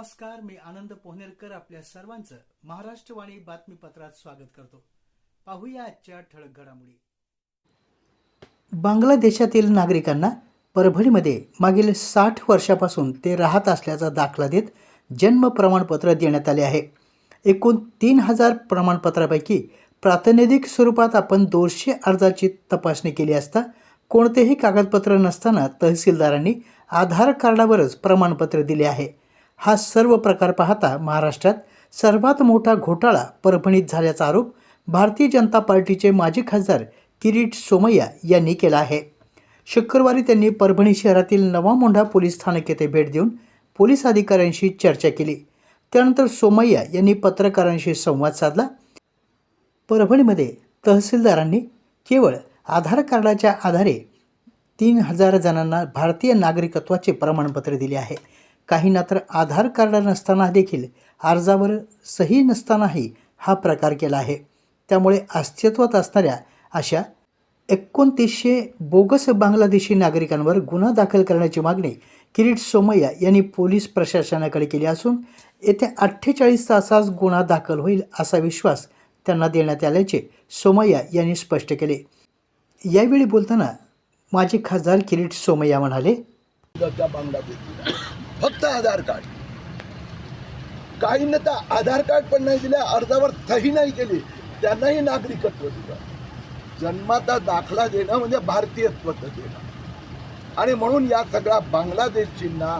नमस्कार मी आनंद पोहनेरकर आपल्या सर्वांचं महाराष्ट्रवाणी बातमीपत्रात स्वागत करतो. पाहूया आजच्या ठळक घडामोडी. बांगलादेशातील नागरिकांना परभणीमध्ये मागील साठ वर्षापासून ते राहत असल्याचा दाखला देत जन्म प्रमाणपत्र देण्यात आले आहे. एकूण तीन हजार प्रमाणपत्रापैकी प्रातिनिधिक स्वरूपात आपण दोनशे अर्जाची तपासणी केली असता कोणतेही कागदपत्र नसताना तहसीलदारांनी आधार कार्डावरच प्रमाणपत्र दिले आहे. हा सर्व प्रकार पाहता महाराष्ट्रात सर्वात मोठा घोटाळा परभणीत झाल्याचा आरोप भारतीय जनता पार्टीचे माजी खासदार किरीट सोमय्या यांनी केला आहे. शुक्रवारी त्यांनी परभणी शहरातील नवा मोंढा पोलीस स्थानक येथे भेट देऊन पोलीस अधिकाऱ्यांशी चर्चा केली. त्यानंतर सोमय्या यांनी पत्रकारांशी संवाद साधला. परभणीमध्ये तहसीलदारांनी केवळ आधार कार्डाच्या आधारे तीन हजार जणांना भारतीय नागरिकत्वाचे प्रमाणपत्र दिले आहे. काहींना तर आधार कार्ड नसताना देखील अर्जावर सही नसतानाही हा प्रकार केला आहे. त्यामुळे अस्तित्वात असणाऱ्या अशा एकोणतीसशे बोगस बांगलादेशी नागरिकांवर गुन्हा दाखल करण्याची मागणी किरीट सोमय्या यांनी पोलीस प्रशासनाकडे केली असून येत्या अठ्ठेचाळीस तासात गुन्हा दाखल होईल असा विश्वास त्यांना देण्यात आल्याचे सोमय्या यांनी स्पष्ट केले. यावेळी बोलताना माजी खासदार किरीट सोमय्या म्हणाले त्या फक्त आधार कार्ड. काहींना तर आधार कार्ड पण नाही दिले अर्जावर सही नाही केली त्यांनाही नागरिकत्व दिलं. जन्माचा दाखला देणं म्हणजे भारतीयत्व देणं. आणि म्हणून या सगळ्या बांगलादेशींना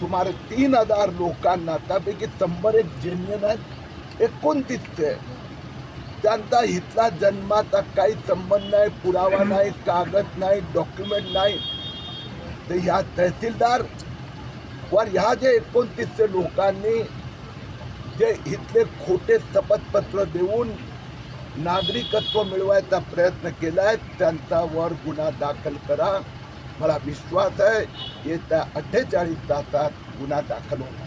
सुमारे तीन हजार लोकांना त्यापैकी शंभर एक जेन्युन आहेत एकोणतीसचे त्यांचा हितला जन्माचा काही संबंध नाही पुरावा नाही कागद नाही डॉक्युमेंट नाही. तर ह्या तहसीलदार वर ह्या जे एकोणतीसशे लोकांनी जे इथले खोटे शपथपत्र देऊन नागरिकत्व मिळवायचा प्रयत्न केला आहे त्यांचा वर गुन्हा दाखल करा. मला विश्वास आहे येत्या अठ्ठेचाळीस तासात गुन्हा दाखल होणार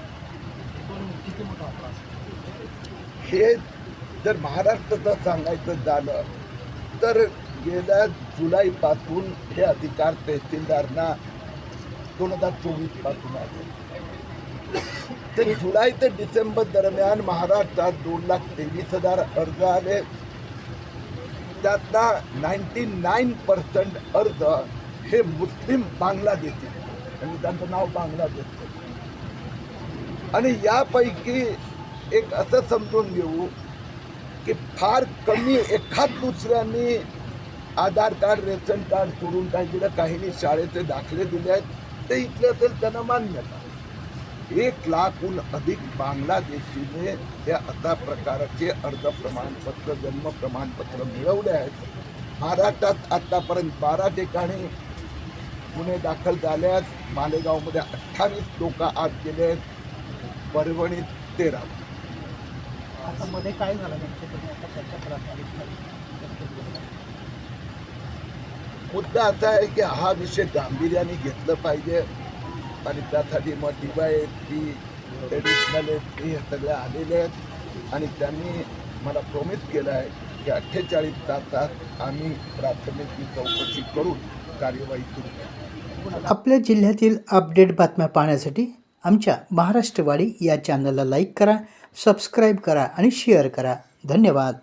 हे जर महाराष्ट्राचं सांगायचं झालं तर गेल्या जुलैपासून हे अधिकार तहसीलदारांना दोन हजार चोवीसपासून आहे. ते जुलै ते डिसेंबर दरम्यान महाराष्ट्रात दोन लाख तेवीस हजार अर्ज आले. त्यातला नाईन्टी नाईन पर्सेंट अर्ज हे मुस्लिम बांगलादेशी आणि त्यांचं नाव बांगलादेश आणि यापैकी एक असं समजून घेऊ की फार कमी एखाद दुसऱ्यांनी आधार कार्ड रेशन कार्ड सोडून काही दिलं काहींनी शाळेचे दाखले दिले आहेत ते इथले असेल त्यांना मान्यता. एक लाखहून अधिक बांगलादेशीने या अशा प्रकारचे अर्ज प्रमाणपत्र जन्म प्रमाणपत्र मिळवले आहेत. महाराष्ट्रात आतापर्यंत बारा ठिकाणी गुन्हे दाखल झाले आहेत. मालेगावमध्ये अठ्ठावीस लोक आत गेले आहेत. परभणीत तेरा. आता मध्ये काय झालं नेमकं आता चर्चा मुद्दा असा आहे की हा विषय गांभीर्याने घेतलं पाहिजे. आणि त्यासाठी मग डीवाय आहेत पी ट्रेडिशनल पी हे सगळे आलेले आहेत. आणि त्यांनी मला प्रॉमिस केलं आहे की अठ्ठेचाळीस तासात आम्ही प्राथमिक चौकशी करून कार्यवाही सुरू करू. आपल्या जिल्ह्यातील अपडेट बातम्या पाहण्यासाठी आमच्या महाराष्ट्रवाडी या चॅनलला लाईक करा सबस्क्राईब करा आणि शेअर करा. धन्यवाद.